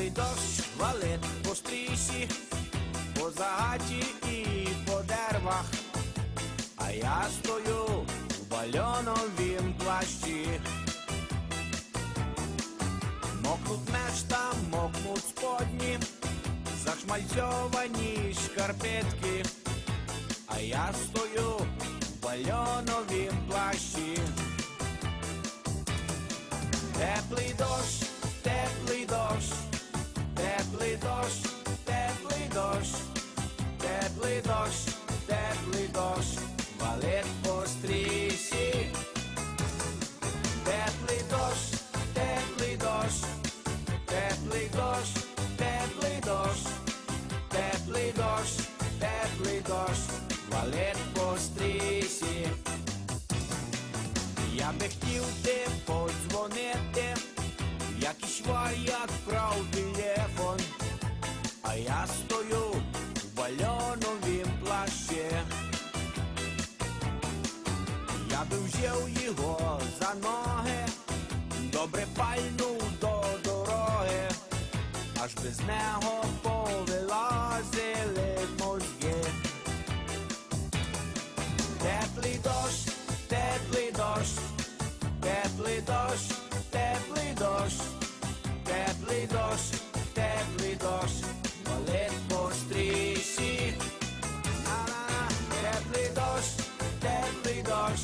Теплий дощ валить по стрісі, по загаті і по деревах. А я стою у бальоновім плащі. Мокнуть мешта, мокнуть сподні, зашмальцьовані шкарпетки. А я стою в бальоновім плащі. Теплий дощ, дощ, валить по стрісі. Теплий дощ, теплий дощ, теплий дощ, теплий дощ, теплий дощ, теплий дощ, валить по стрісі. Я би хотів ти подзвонити, якийсь вар'ят вкрав телефон, Взяв його за ноги, добре пальнув до дороги, аж без нього повилазили мозги. Теплий дощ, теплий дощ, теплий дощ, теплий дощ, теплий дощ, теплий дощ, валить по. На-на-на, теплий дощ, теплий дощ,